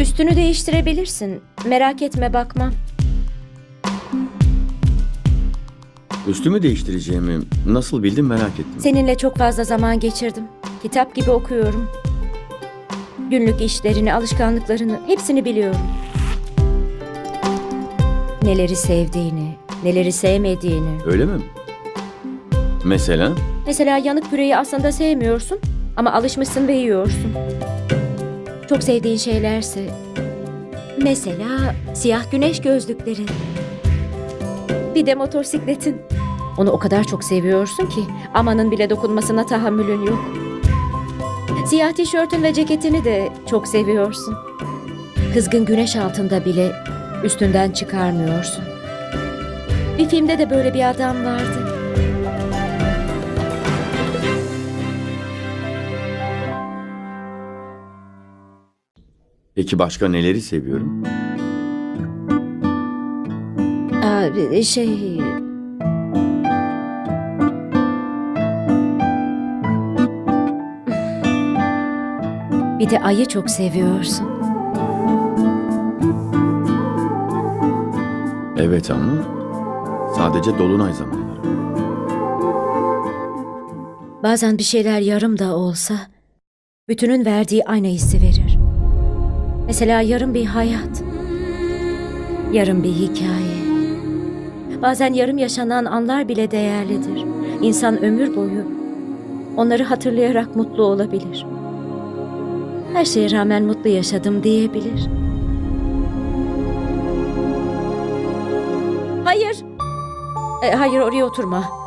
Üstünü değiştirebilirsin. Merak etme bakmam. Üstümü değiştireceğimi nasıl bildim merak ettim. Seninle çok fazla zaman geçirdim. Kitap gibi okuyorum. Günlük işlerini, alışkanlıklarını hepsini biliyorum. Neleri sevdiğini, neleri sevmediğini. Öyle mi? Mesela? Mesela yanık püreyi aslında sevmiyorsun ama alışmışsın ve yiyorsun. Çok sevdiğin şeylerse mesela siyah güneş gözlüklerin. Bir de motosikletin. Onu o kadar çok seviyorsun ki amanın bile dokunmasına tahammülün yok. Siyah tişörtün ve ceketini de çok seviyorsun. Kızgın güneş altında bile üstünden çıkarmıyorsun. Bir filmde de böyle bir adam vardı. Peki başka neleri seviyorum? Aa, şey... Bir de ayı çok seviyorsun. Evet ama sadece dolunay zamanları. Bazen bir şeyler yarım da olsa bütünün verdiği aynı hissi verir. Mesela yarım bir hayat. Yarım bir hikaye. Bazen yarım yaşanan anlar bile değerlidir. İnsan ömür boyu onları hatırlayarak mutlu olabilir. Her şeye rağmen mutlu yaşadım diyebilir. Hayır. E, hayır oraya oturma.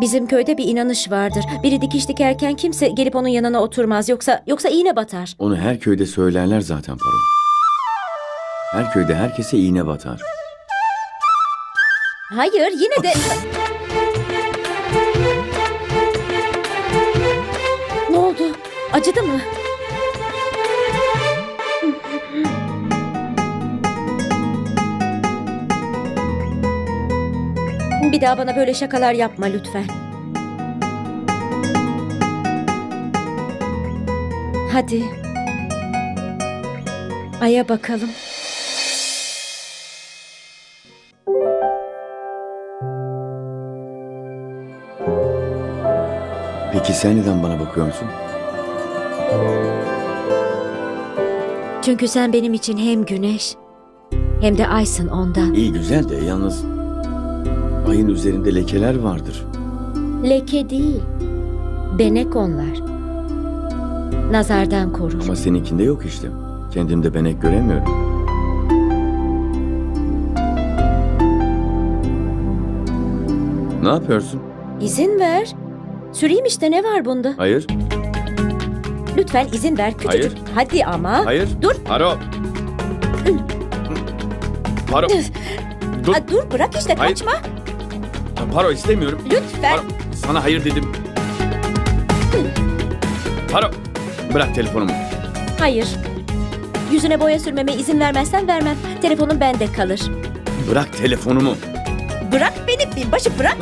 Bizim köyde bir inanış vardır. Biri dikiş dikerken kimse gelip onun yanına oturmaz. Yoksa yoksa iğne batar. Onu her köyde söylerler zaten Paro. Her köyde herkese iğne batar. Hayır yine de... ne oldu? Acıdı mı? Bir daha bana böyle şakalar yapma lütfen. Hadi. Aya bakalım. Peki sen neden bana bakıyorsun? Çünkü sen benim için hem güneş hem de aysın ondan. İyi güzel de yalnız ayın üzerinde lekeler vardır. Leke değil. Benek onlar. Nazardan korur. Ama seninkinde yok işte. Kendimde benek göremiyorum. Ne yapıyorsun? İzin ver. Süreyim işte ne var bunda? Hayır, Lütfen izin ver küçücük. Hayır. Hadi ama. hayır. Dur. Paro. Paro. Dur. Aa, dur bırak işte Hayır. kaçma. Paro istemiyorum. Lütfen. Paro, sana hayır dedim. Paro. Bırak telefonumu. Hayır. Yüzüne boya sürmeme izin vermezsen vermem. Telefonum bende kalır. Bırak telefonumu. Bırak beni bir başı bırak.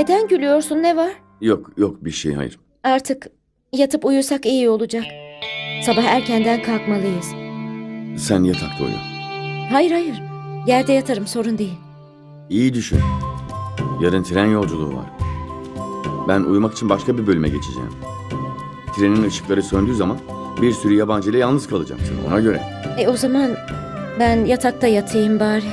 Neden gülüyorsun ne var? Yok yok bir şey hayır. Artık yatıp uyusak iyi olacak. Sabah erkenden kalkmalıyız. Sen yatakta uyu. Hayır hayır. Yerde yatarım sorun değil. İyi düşün. Yarın tren yolculuğu var. Ben uyumak için başka bir bölüme geçeceğim. Trenin ışıkları söndüğü zaman bir sürü yabancı ile yalnız kalacaksın ona göre. E o zaman ben yatakta yatayım bari.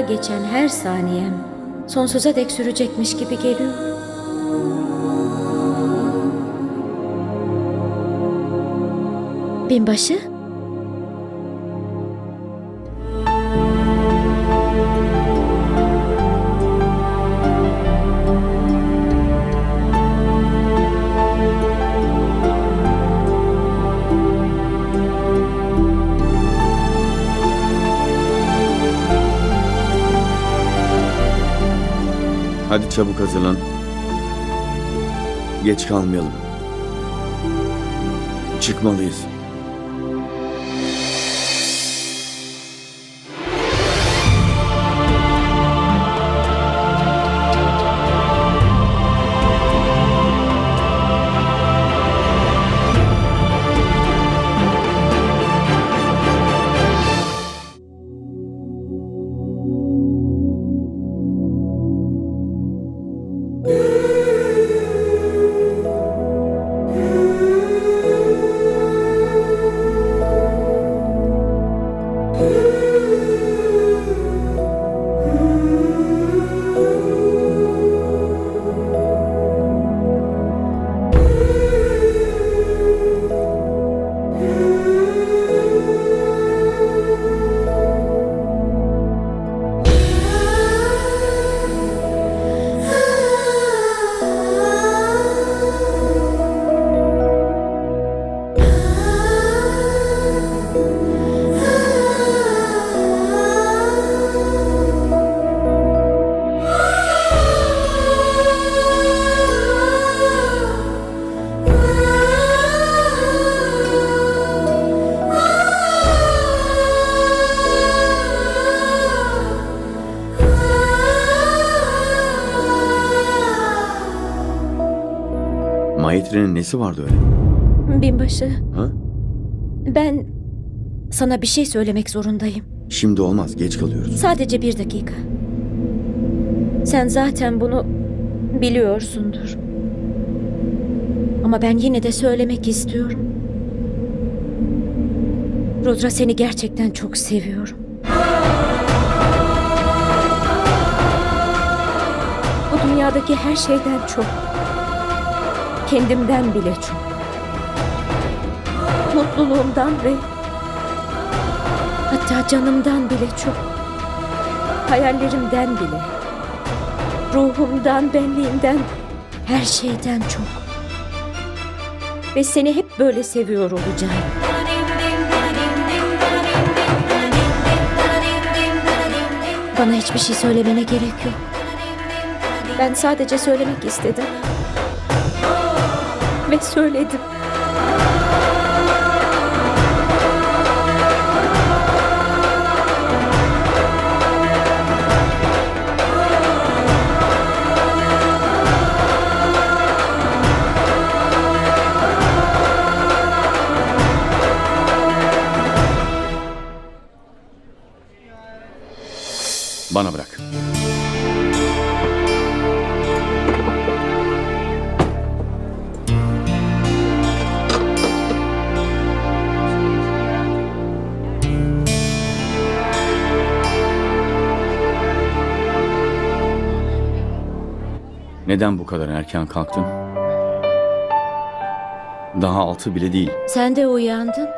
Geçen her saniyem sonsuza dek sürecekmiş gibi geliyor. Binbaşı? Hadi çabuk hazırlan. Geç kalmayalım. Çıkmalıyız. Maitre'nin nesi vardı öyle? Binbaşı, Ha? ben sana bir şey söylemek zorundayım. Şimdi olmaz, geç kalıyoruz. Sadece bir dakika. Sen zaten bunu biliyorsundur. Ama ben yine de söylemek istiyorum. Rudra seni gerçekten çok seviyorum. Bu dünyadaki her şeyden çok. Kendimden bile çok. Mutluluğumdan ve hatta canımdan bile çok. Hayallerimden bile. Ruhumdan, benliğimden, her şeyden çok. Ve seni hep böyle seviyor olacağım. Bana hiçbir şey söylemene gerek yok. Ben sadece söylemek istedim. Ve söyledim. Neden bu kadar erken kalktın? Daha altı bile değil. Sen de uyandın.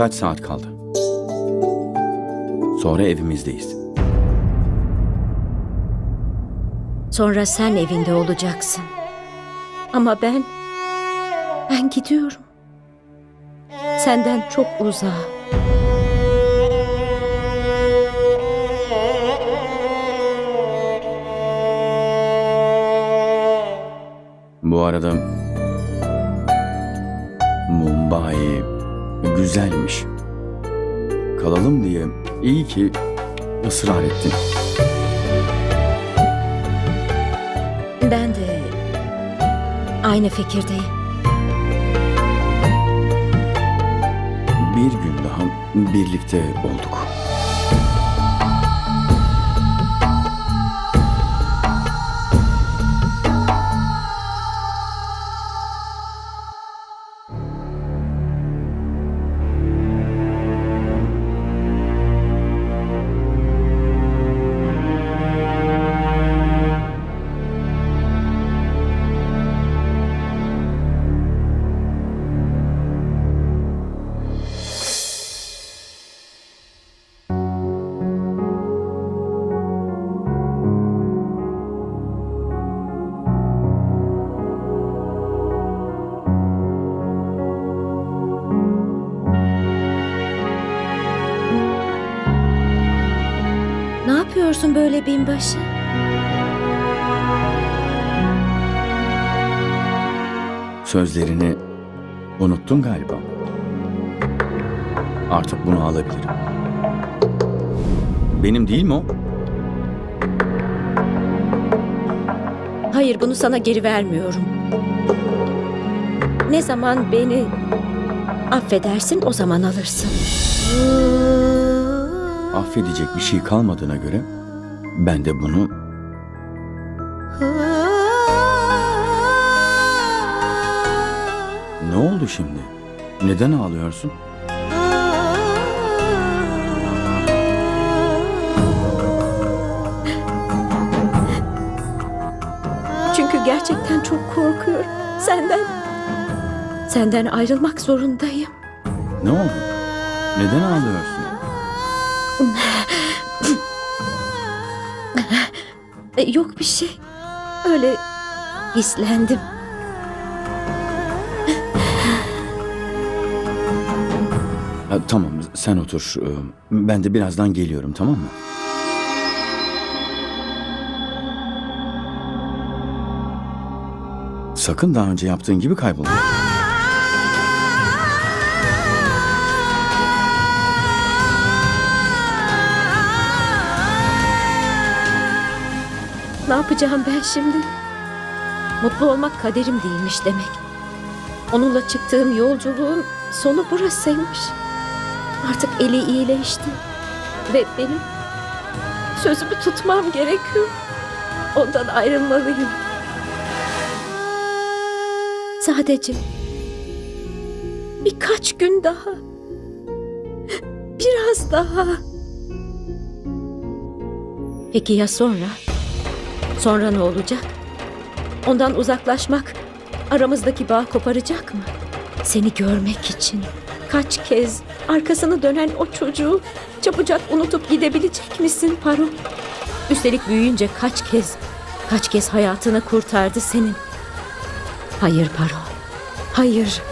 Birkaç saat kaldı. Sonra evimizdeyiz. Sonra sen evinde olacaksın. Ama ben... Ben gidiyorum. Senden çok uzağa. Bu arada güzelmiş. Kalalım diye iyi ki ısrar ettin. Ben de aynı fikirdeyim. Bir gün daha birlikte olduk. Ne yapıyorsun böyle binbaşı? Sözlerini unuttun galiba. Artık bunu alabilirim. Benim değil mi o? Hayır bunu sana geri vermiyorum. Ne zaman beni affedersin o zaman alırsın. Affedecek bir şey kalmadığına göre ben de bunu ne oldu şimdi? Neden ağlıyorsun? Çünkü gerçekten çok korkuyorum. Senden senden ayrılmak zorundayım. Ne oldu? Neden ağlıyorsun? E, yok bir şey. Öyle hislendim. Tamam sen otur. Ee, Ben de birazdan geliyorum tamam mı? Sakın daha önce yaptığın gibi kaybolma. Ne yapacağım ben şimdi? Mutlu olmak kaderim değilmiş demek. Onunla çıktığım yolculuğun sonu burasıymış. Artık eli iyileşti. Ve benim sözümü tutmam gerekiyor. Ondan ayrılmalıyım. Sadece birkaç gün daha. Biraz daha. Peki ya sonra? Sonra ne olacak? Ondan uzaklaşmak aramızdaki bağ koparacak mı? Seni görmek için kaç kez arkasını dönen o çocuğu çabucak unutup gidebilecek misin Paro? Üstelik büyüyünce kaç kez, kaç kez hayatını kurtardı senin. Hayır Paro, hayır.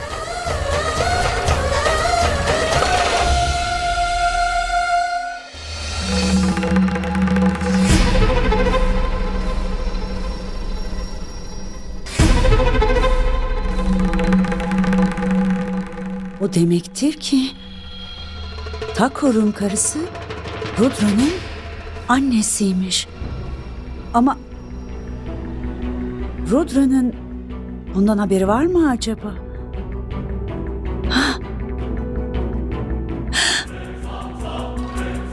Demektir ki Takor'un karısı Rudra'nın annesiymiş. Ama Rudra'nın bundan haberi var mı acaba?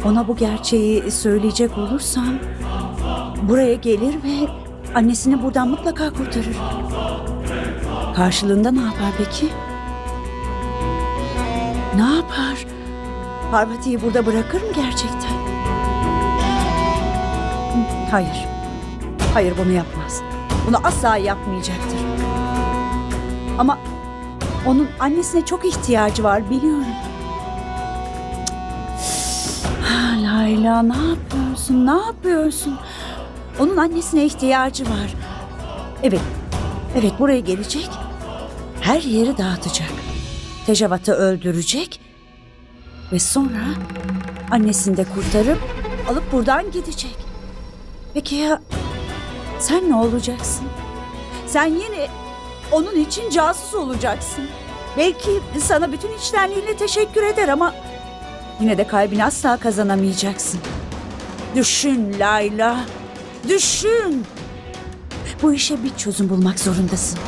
Ona bu gerçeği söyleyecek olursam buraya gelir ve annesini buradan mutlaka kurtarır. Karşılığında ne yapar peki? Parvati'yi burada bırakır mı gerçekten? Hayır. Hayır bunu yapmaz. Bunu asla yapmayacaktır. Ama onun annesine çok ihtiyacı var biliyorum. Layla ne yapıyorsun? Ne yapıyorsun? Onun annesine ihtiyacı var. Evet. Evet buraya gelecek. Her yeri dağıtacak. Tejavat'ı öldürecek. Ve sonra annesini de kurtarıp alıp buradan gidecek. Peki ya sen ne olacaksın? Sen yine onun için casus olacaksın. Belki sana bütün içtenliğiyle teşekkür eder ama yine de kalbini asla kazanamayacaksın. Düşün Layla. Düşün. Bu işe bir çözüm bulmak zorundasın.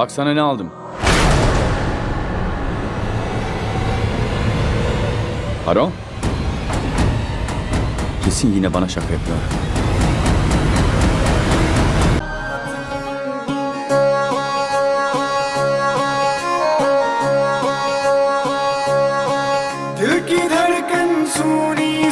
Bak sana ne aldım. Haro? Kesin yine bana şaka yapıyor.